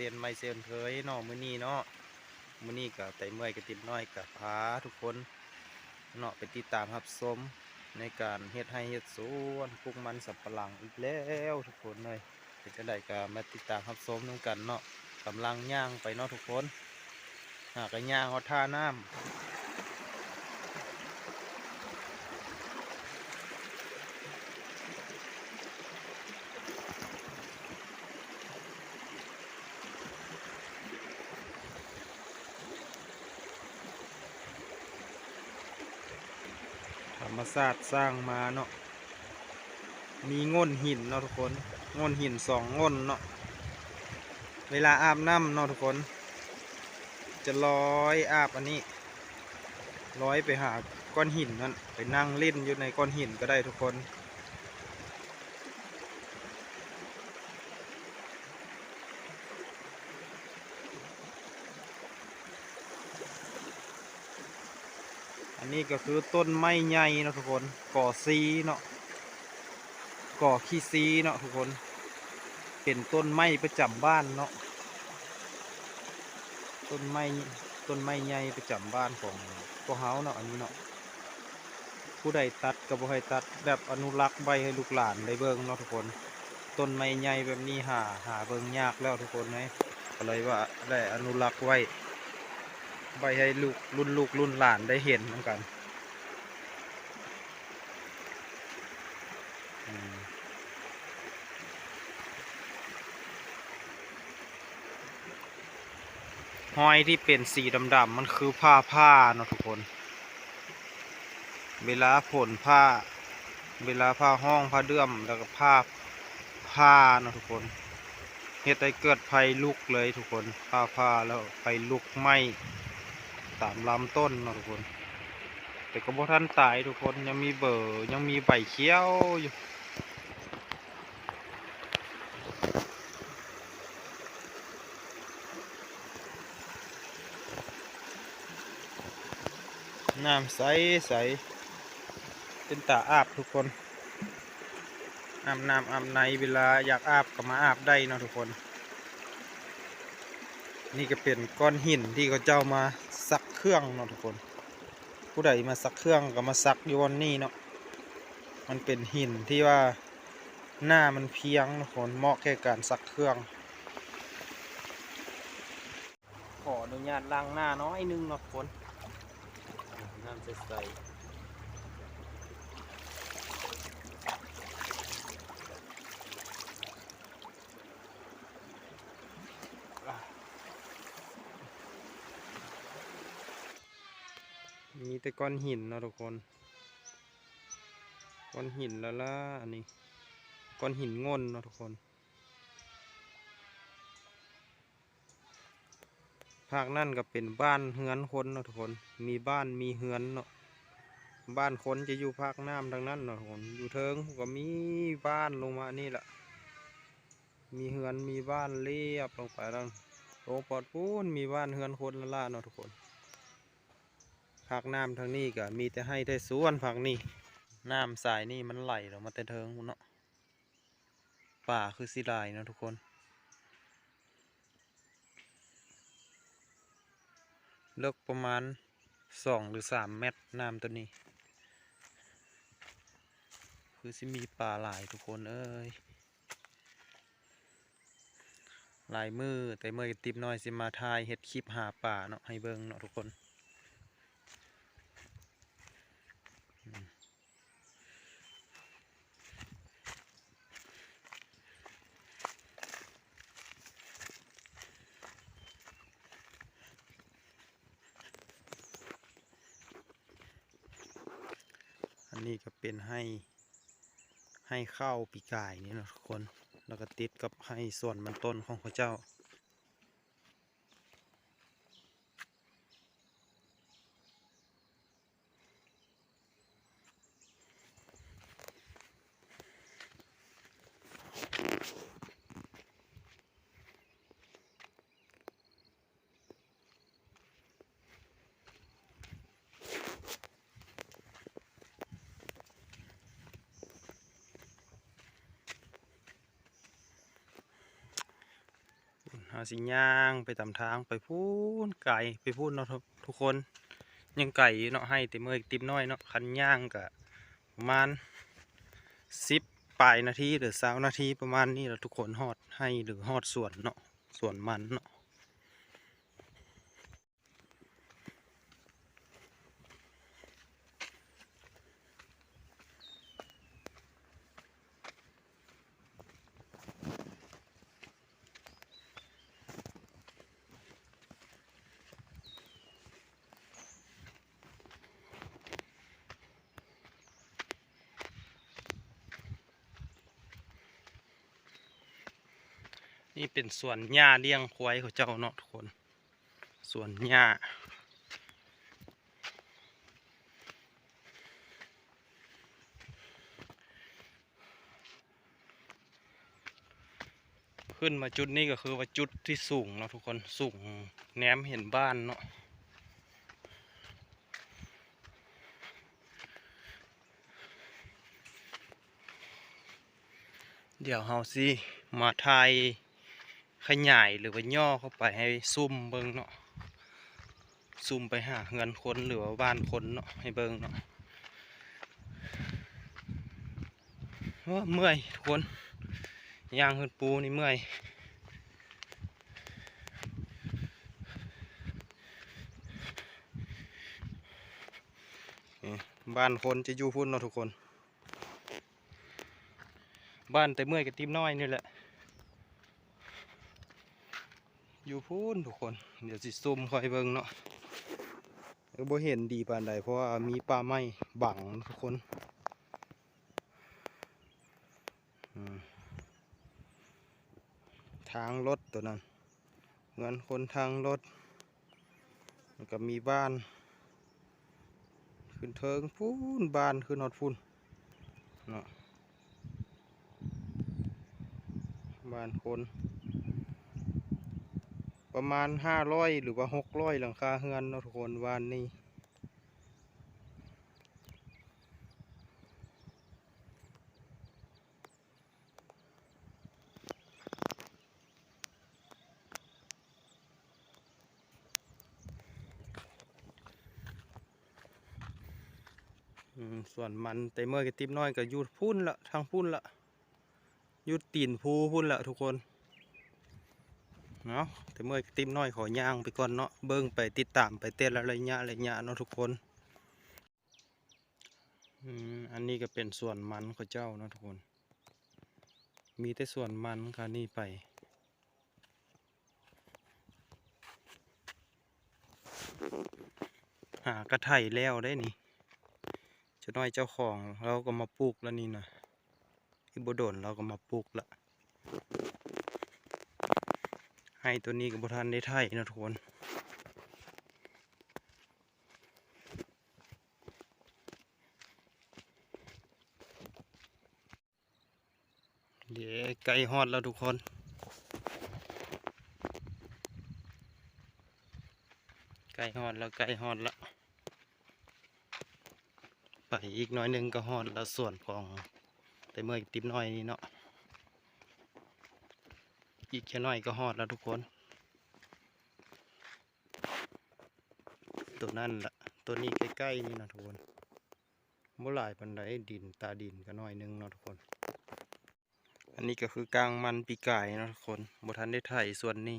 ติบน้อยอีกเซนไม่เซนเคยเนาะมือนี้เนาะมือนี้กับไตเมื่อยกับติดน้อยกับพาทุกคนเนาะไปติดตามครับสมในการเฮ็ดให้เฮ็ดสวนปุ้งมันสับปะหลังอีกแล้วทุกคนเลยเป็นจะได้ก็มาติดตามครับสมนํกันเนาะกำลังย่างไปเนาะทุกคนหากย่างเอาท่าน้ำ รมศาสตร์สร้างมาเนาะมีง่นหินเนาะทุกคนง่นหินสองง่นเนาะเวลาอาบน้ำเนาะทุกคน จะลอยอาบอันนี้ลอยไปหาก้อนหินนั่นไปนั่งเล่นอยู่ในก้อนหินก็ได้ทุกคน นนี้ก็คือต้นไม้ใหญ่เนาะทุกคนก่อซีเนาะก่อขี้ซีเนาะทุกคน เป็นต้นไม้ประจำบ้านเนาะต้นไม้ต้นไม้ใหญ่ประจำบ้านของพวกเฮาเนาะอันนี้เนาะผู้ใดตัดก็บ่ให้ตัดแบบอนุรักษ์ไว้ให้ลูกหลานได้เบิ่งเนาะทุกคน ต้นไม้ใหญ่แบบนี้หาหาเบิ่งยากแล้วทุกคนไหมก็เลยว่าได้อนุรักษ์ไว้ ไว้ให้ลูกรุ่นลูกรุ่นหลานได้เห็นเหมือนกันห้อยที่เป็นสีดำๆมันคือผ้าผ้าเนาะทุกคน เวลาผลผ้า เวลาผ้าห้องผ้าเดื่อมแล้วก็ผ้าผ้าเนาะทุกคนเฮ็ดให้เกิดไฟลุกเลยทุกคนผ้าผ้าแล้วไฟลุกไหม้ ตามลำต้นนะทุกคน แต่ก็บ่ทันตายทุกคนยังมีเบอร์ยังมีใบเขี้ยวอยู่น้ำใสใสเป็นตาอาบทุกคนอาบน้ำอาบในเวลาอยากอาบก็มาอาบได้นะทุกคน นี่ก็เป็นก้อนหินที่เขาเจ้ามา ซักเครื่องเนาะทุกคน ผู้ใดมาซักเครื่องก็มาซักอยู่วันนี้เนาะมันเป็นหินที่ว่าหน้ามันเพียงทุกคนเหมาะแก่การซักเครื่อง ขออนุญาตล้างหน้าน้อยนึงเนาะทุกคนน้ำใสๆ แต่ก้อนหินนะทุกคน ก้อนหินแล้วล่ะอันนี้ ก้อนหินง่นนะทุกคนภาคนั่นก็เป็นบ้านเฮือนคนเนาะทุกคน มีบ้านมีเฮือนเนาะ บ้านคนจะอยู่ภาคน้ำทางนั้นเนาะทุกคน อยู่เทิงก็มีบ้านลงมานี่แหละ มีเฮือนมีบ้านเรียบลงไปแล้วโอ้ปอดปูนมีบ้านเฮือนคนละล่ะเนาะทุกคน ภาคน้ำทางนี้ก็มีแต่ให้แต่สวนภาคนี้น้ำสายนี่มันไหลออกมาแต่เทิงเนาะป่าคือสิลายเนาะทุกคน เลิกประมาณสองหรือสามเมตรน้ำตัวนี้ คือสิมีป่าหลายทุกคนเอ้ยหลายมือแต่เมื่อติบน้อยสิมาทายเฮ็ดคลิปหาป่าเนาะให้เบิ่งเนาะทุกคน อันนี้ก็เป็น ให้ให้ข้าวปีกายนี่นะทุกคน แล้วก็ติดกับให้ส่วนมันต้นของพระเจ้าาสิย่างไปตามทางไปพูนไก่ไปพูนเนาะทุกคน ยังไก่เนาะให้แต่เมื่อติมน้อยเนาะคันย่างกะประมาณสิบปลายนาทีหรือสานาทีประมาณนี้เราทุกคนฮอดให้หรือฮอดส่วนเนาะส่วนมันเนาะ นี่เป็นสวนหญ้าเลี้ยงควายของเจ้าเนาะทุกคนสวนหญ้าขึ้นมาจุดนี้ก็คือว่าจุดที่สูงเนาะทุกคนสูงแนมเห็นบ้านเนาะเดี๋ยวเฮาสิมาทาย ขยายหรือว่าย่อเข้าไปให้ซุ่มเบิงเนาะซุ่มไปหาเงินคนหรือว่าบ้านคนเนาะให้เบิงเนาะโอ้เมื่อยทุกคนย่างขึ้นปูนี่เมื่อยบ้านคนจะอยู่พุ่นเนาะทุกคน บ้านแต่เมื่อยกับติมน้อยนี่แหละ อยู่พูนทุกคน เดี๋ยวสิซุ่มคอยเบิ่งเนาะเออบ่เห็นดีปานใดเพราะว่ามีป่าไม้บังทุกคนทางรถตัวนั้นเงินคนทางรถก็มีบ้าน ขึ้นเทิงพูนบ้านขึ้นฮอดพูนเนาะบ้านคน ประมาณห้าร้อยหรือว่าหกร้อยหลังคาเฮือนนะทุกคนวันนี้ส่วนมันแต่เมื่อกี้ติบน้อยก็ยูดพุ่นละทางพุ่นละยูดตีนภูพุ่นละทุกคน เนาะแต่เมื่อติมน้อยขอย่างไปก่อนเนาะเบิ้งไปติดตามไปเต้นระยะไระยะเนาะทุกคนอันนี้ก็เป็นส่วนมันของเจ้าเนาะทุกคน มีแต่ส่วนมันค่ะนี่ไปหากระไถแล้วได้นี่เจะน้อยเจ้าของเราก็มาปลูกแล้วนี่นะที่บโดนเราก็มาปลูกละ ให้ตัวนี้กับบทันได้ไทยนะทุกคนเดี๋ยวไก่ฮอดแล้วทุกคนไก่ฮอดแล้วไก่ฮอดแล้วไปอีกน้อยนึงก็ฮอดแล้วส่วนของแต่เมื่อติบน้อยนี่เนาะ อีกแค่น้อยก็ฮอดแล้วทุกคน ตัวนั่นละตัวนี้ใกล้ๆนี่นะทุกคนบ่หลายปันไดดินตาดินก็น้อยนึงเนาะทุกคน อันนี้ก็คือกลางมันปีกายเนาะทุกคนบ่ทันได้ไถส่วนนี้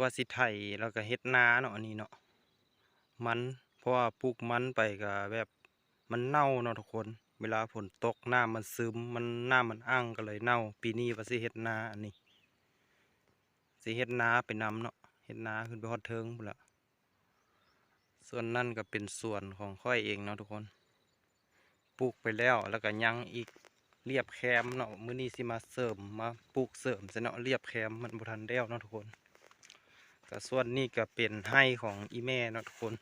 ว่าสิไถแล้วก็เฮ็ดนาเนาะอันนี้เนาะมันเพราะว่าปลูกมันไปก็แบบมันเน่าเนาะทุกคนเวลาฝนตกน้ำมันซึมมันน้ำมันอั้งก็เลยเน่า ปีนี้ว่าสิเฮ็ดนาอันนี้ สิเฮ็ดนาไปนำเนาะเฮ็ดนาขึ้นไปฮอดเทิงพุ่นละส่วนนั่นก็เป็นส่วนของค่อยเองเนาะทุกคนปลูกไปแล้วแล้วก็ยังอีกเรียบแคมเนาะมื้อนี้สิมาเสริมมาปลูกเสริมซะเนาะเรียบแคมมันบ่ทันแล้วเนาะทุกคนก็ส่วนนี้ก็เป็นให้ของอีแม่เนาะทุกคน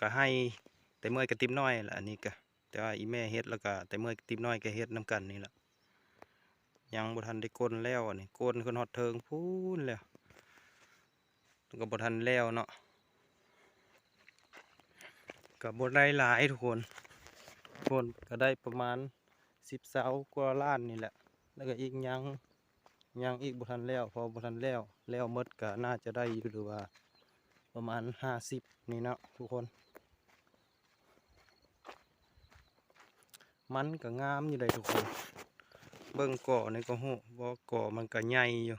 ก็ให้แต่เมื่อยกระติบน้อยละอันนี้ก็แต่ว่าอีแม่เฮ็ดแล้วก็แต่เมื่อยกระติบน้อยก็เฮ็ดนํกันนี่แหละ ยังบ่ทันได้กลนแล้วอันนี้กลนขึ้นฮอดเทิงพูนแล้วก็บ่ทันแล้วเนาะก็บ่ได้หลายทุกคนคนก็ได้ประมาณ10เสากว่าล้านนี่แหละ แล้วก็อีกยังยังอีกบุทันแล้ว พอบุทันแล้วแล้วหมดก็น่าจะได้อยู่หรือว่าประมาณห้าสิบนี่เนาะทุกคนมันก็งามอยู่เลยทุกคน เบิ่งก่อนี่ก็หูว่าก่อมันก็ใหญ่อยู่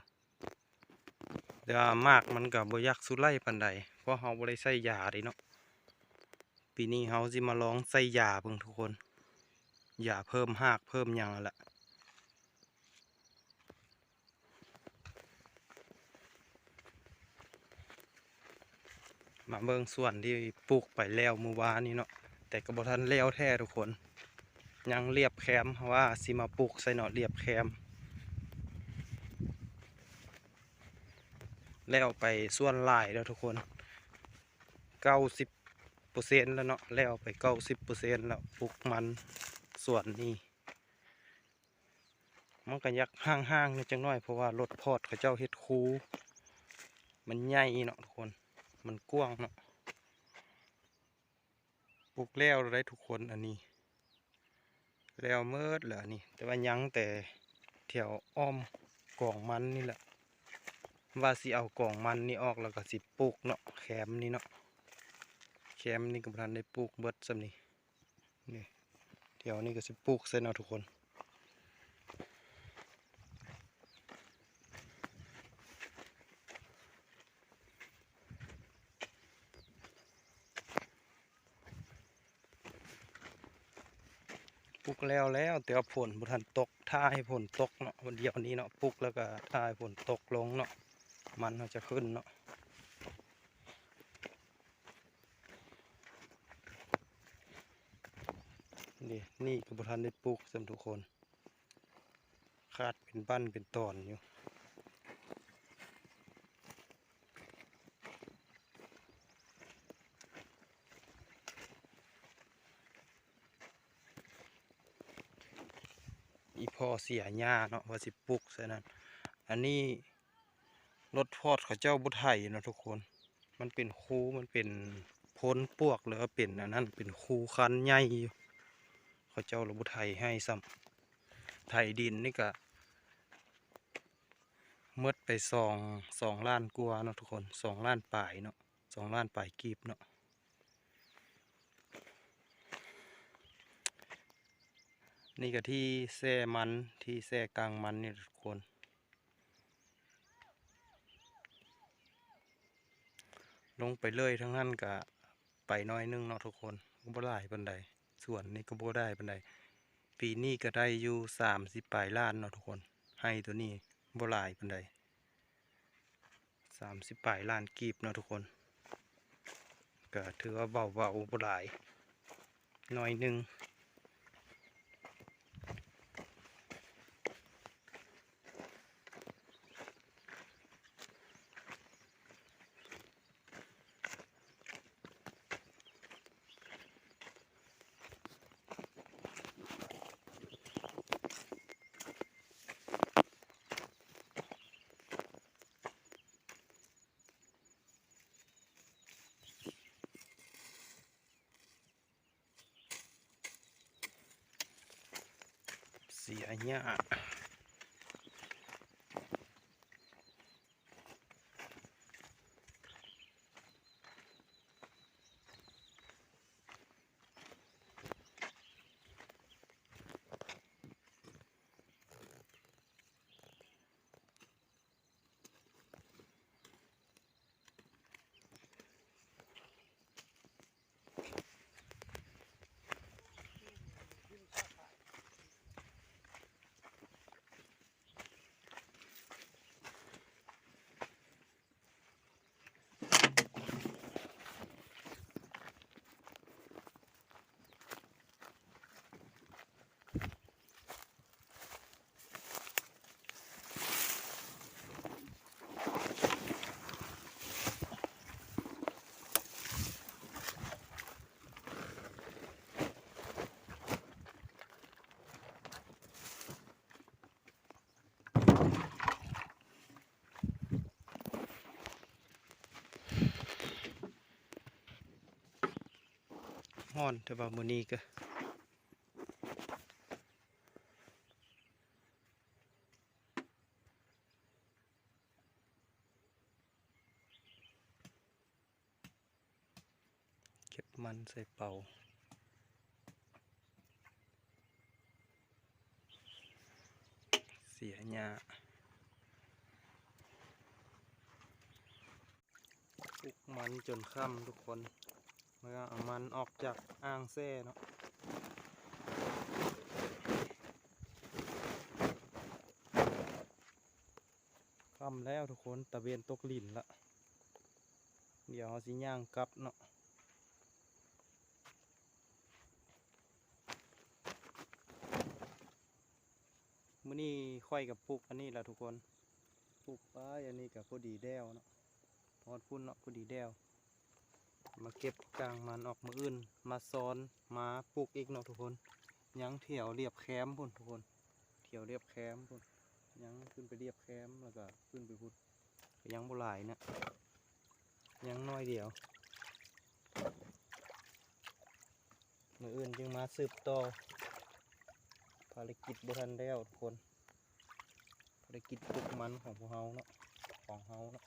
แต่ว่ามากมันก็บ่อยักสุไล่ปานใดเพราะเฮาบ่ได้ใส่ยาด้เนาะปีนี้เฮาสิมาลองใส่ยาเบิ่งทุกคนยาเพิ่มหากเพิ่มหยังละมาเบิ่งส่วนที่ปลูกไปแล้วเมื่อวานนี้เนาะแต่ก็บ่ทันแล้วแท้ทุกคน ยังเรียบแคมเพราะว่าสิมาปลูกใส่เนาะเรียบแคมแล้วไปส่วนลายแล้วทุกคนเก้าสิบเปอร์เซ็นต์แล้วเนาะแล้วไปเก้าสิบเปอร์เซ็นต์แล้วปลูกมันส่วนนี้มันก็ยักห้างๆนิดจังน้อยเพราะว่ารถพอดเขาเจ้าเฮ็ดคู มันใหญ่เนาะทุกคนมันกว้างเนาะปลูกแล้วได้ทุกคนอันนี้ แล้วเมิดเหรอนี่ แต่ว่ายังแต่แถวอ้อมกล่องมันนี่แหละ ว่าสิเอากล่องมันนี่ออกแล้วก็สิปลูกเนาะแคมนี่เนาะแคมนี่ก็บ่ทันได้ปลูกเบิดซำนี่นี่แถวนี้ก็สิปลูกเส้นเอาทุกคน แล้วแล้วแต่ว่าฝนบุทันตกท่าให้ฝนตกเนาะวันเดียวนี้เนาะปลุกแล้วก็ท่าให้ฝนตกลงเนาะมันจะขึ้นเนาะเดี๋ยนี่ก็บ่ทันได้ปลุกสำทุกคน คาดเป็นบั้นเป็นตอนอยู่ อีพ่อเสียหญ้าเนาะว่าสิปลูกใส่นั้นอันนี้รถพอดเขาเจ้าบุไทยเนาะทุกคน มันเป็นคูมันเป็นพ้นปวกหรือว่าเป็นอันนั้นเป็นคูคันใหญ่อยู่เขาเจ้าระบุไทยให้ซ้ำไทยดินนี่ก็เมดไปสองสองล้านกว่าเนาะทุกคนสองล้านปลายเนาะสองล้านปลายกีบเนาะ นี่ก็ที่แซ่มันที่แซ่กลางมันนี่ทุกคน ลงไปเลยทั้งนั้นก็ไปน้อยนึงเนาะทุกคนก็บ่ได้ปันใดส่วนนี้ก็บ่ได้ปันใดปีนี้ก็ได้อยู่สามสิบปลายล้านเนาะทุกคน ให้ตัวนี้บ่หลายปันใดสามสิบปลายล้านกีบเนาะทุกคนก็ถือว่าเบาเบาๆบ่หลายน้อยนึง เสียหญ้า ฮ้อนแต่ว่ามื้นีก็เก็บมันใส่เป่า ญ้าปลุกมันจนค่ำทุกคนเมื่อเอามันออกจากอ่างแซ่เนาะค่ำแล้วทุกคนตะเวนตกลินละ เดี๋ยวเราสิย่างกลับเนาะ มื้อนี้ ค่อยกับปลูกอันนี้แหละทุกคนปลูกไปอันนี้กับพอดีแดวเนาะพอดพุ่นเนาะพอดีแดวมาเก็บกลางมันออกมาอื่น มาซ้อนมาปลูกอีกเนาะทุกคนยังเถียวเรียบแคมพุ่นทุกคนเถียวเรียบแคมพุ่นยังขึ้นไปเรียบแคมแล้วก็ขึ้นไปพุดก็ยังบ่หลายนะยังน้อยเดียวมืออื่นจึงมาสืบต่อภารกิจบุทันแล้วทุกคน ได้กินปุกมันของพวกเฮาเนาะของเฮาเนาะ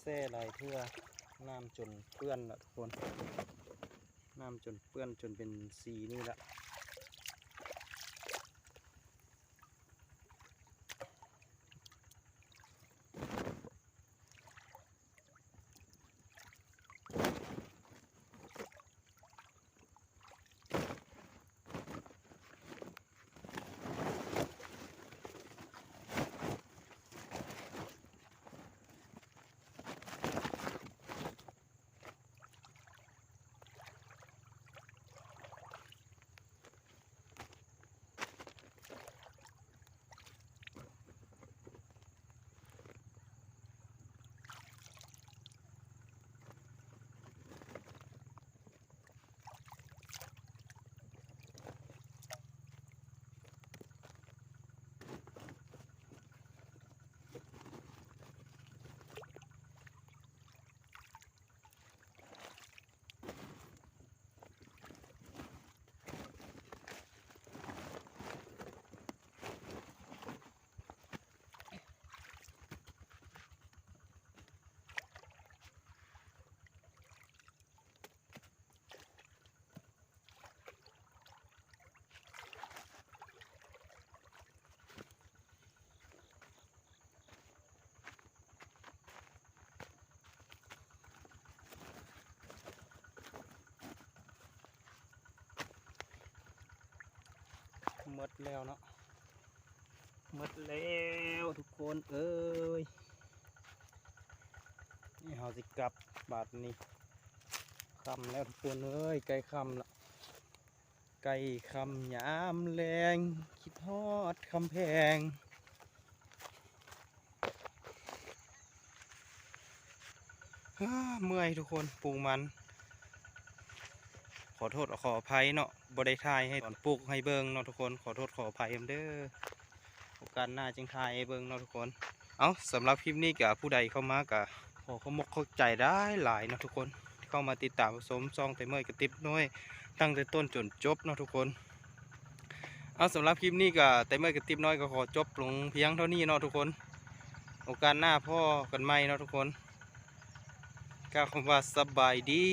แซ่หลายเพื่อน้ำจนเปื้อนละทุกคนน้ำจนเปื้อนจนเป็นสีนี่ละห มดแล้วเนาะหมดแล้วทุกคนเอ้ยนี่เฮาสิกลับบาทนี้คำแล้วทุกคนเอ้ยใกล้คำละใกล้คำยามแรงคิดฮอดคำแพงฮ่าเมื่อยทุกคนปูมัน อโทษขออภัยเนาะบ่ได้ทายให้ตอนปลูกให้เบิงเนาะทุกคนขอโทษขออภัยเด้อโอกาสหน้าจึงทายให้เบิงเนาะทุกคน เอาสำหรับคลิปนี้กับผู้ใดเข้ามากะขอเขามกเข้าใจได้หลายเนาะทุกคนที่เข้ามาติดตามสมซองแต่เมื่อกระติบน้อยตั้งแต่ต้นจนจบเนาะทุกคนเอาสำหรับคลิปนี้กับแต่เมื่อกระติบน้อยก็ขอจบลงเพียงเท่านี้เนาะทุกคน โอกาสหน้าพ่อกันใหมเนาะทุกคนกล่าวคำว่าสบายดี